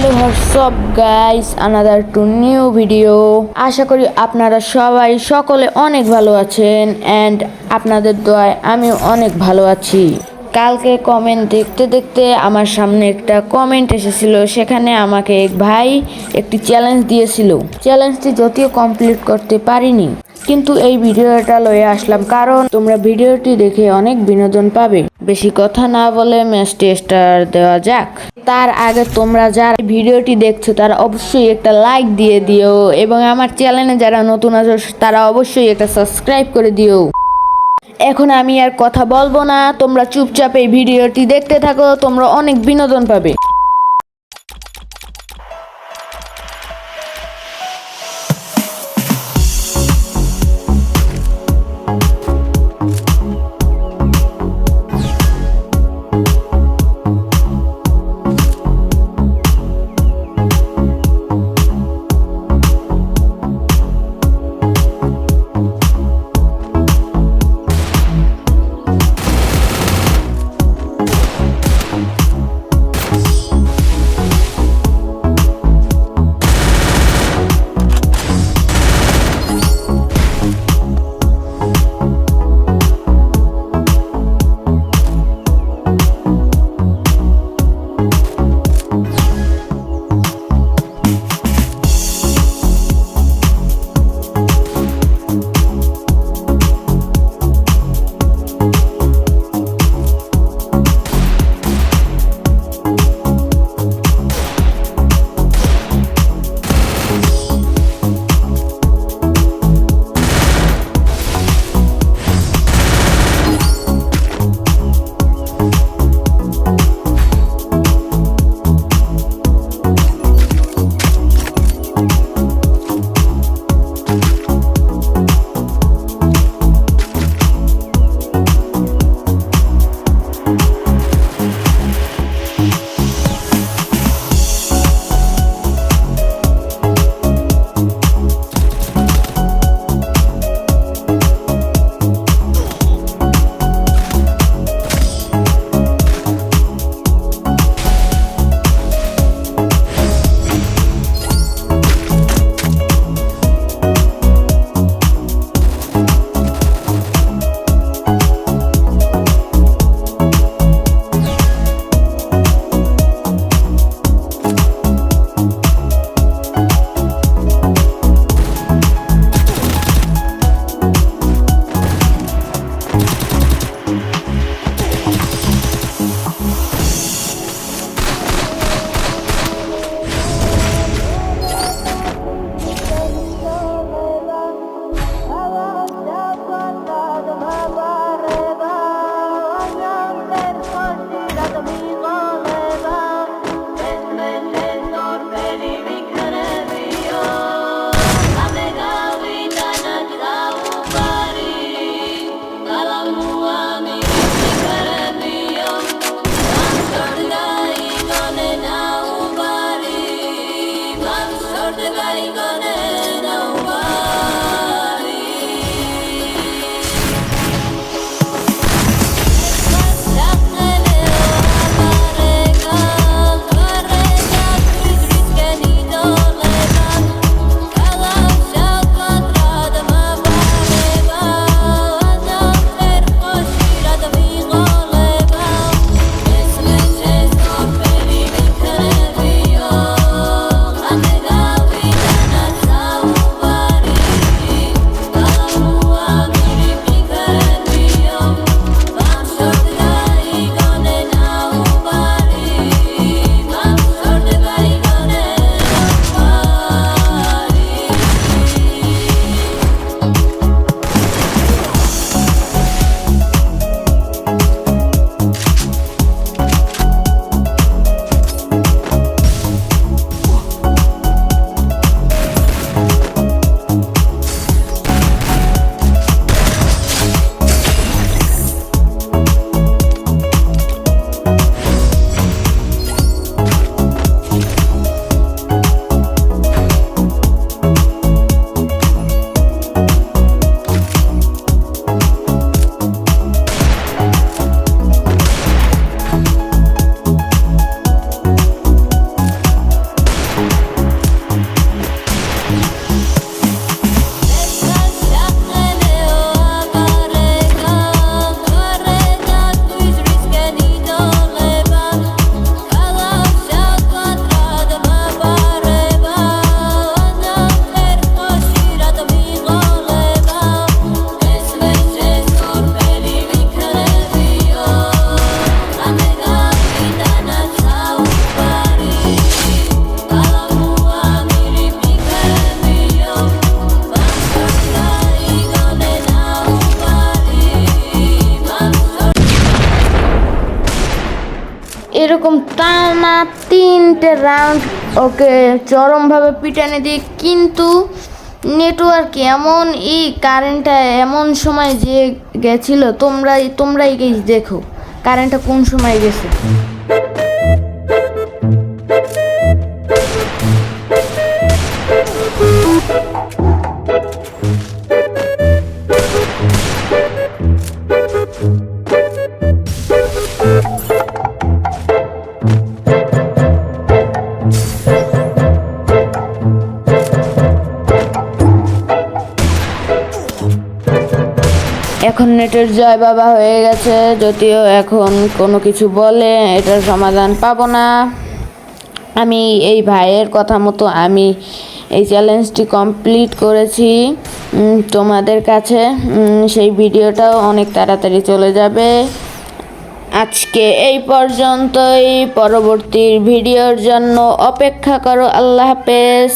Hello WhatsApp guys another to new video আশা করি আপনারা সবাই সকলে অনেক ভালো আছেন অ্যান্ড আপনাদের দোয়ায় আমিও অনেক ভালো আছি। কালকে কমেন্ট দেখতে দেখতে আমার সামনে একটা কমেন্ট এসেছিল, সেখানে আমাকে এক ভাই একটি চ্যালেঞ্জ দিয়েছিল। চ্যালেঞ্জটি যদিও কমপ্লিট করতে পারিনি, কিন্তু এই ভিডিওটা লয়ে আসলাম কারণ তোমরা ভিডিওটি দেখে অনেক বিনোদন পাবে। বেশি কথা না বলে ম্যাচটি স্টার দেওয়া যাক। তার আগে তোমরা যারা ভিডিওটি দেখছ, তারা অবশ্যই একটা লাইক দিয়ে দিও এবং আমার চ্যানেলে যারা নতুন আছো, তারা অবশ্যই একটা সাবস্ক্রাইব করে দিও। এখন আমি আর কথা বলব না। তোমরা চুপচাপ এই ভিডিওটি দেখতে থাকো, তোমরা অনেক বিনোদন পাবে। তিনটে রাউন্ড ওকে চরমভাবে পিটানে দিই কিন্তু নেটওয়ার্ক এমন ই কারেন্টটা এমন সময় যে গেছিল তোমরা তোমরাই দেখো কারেন্টটা কোন সময় গেছে। এখন নেটের জয় বাবা হয়ে গেছে, যদিও এখন কোনো কিছু বলে এটার সমাধান পাবো না। আমি এই ভাইয়ের কথা মতো আমি এই চ্যালেঞ্জটি কমপ্লিট করেছি। তোমাদের কাছে সেই ভিডিওটাও অনেক তাড়াতাড়ি চলে যাবে। আজকে এই পর্যন্তই, পরবর্তী ভিডিওর জন্য অপেক্ষা করো, আল্লাহ হাফেজ।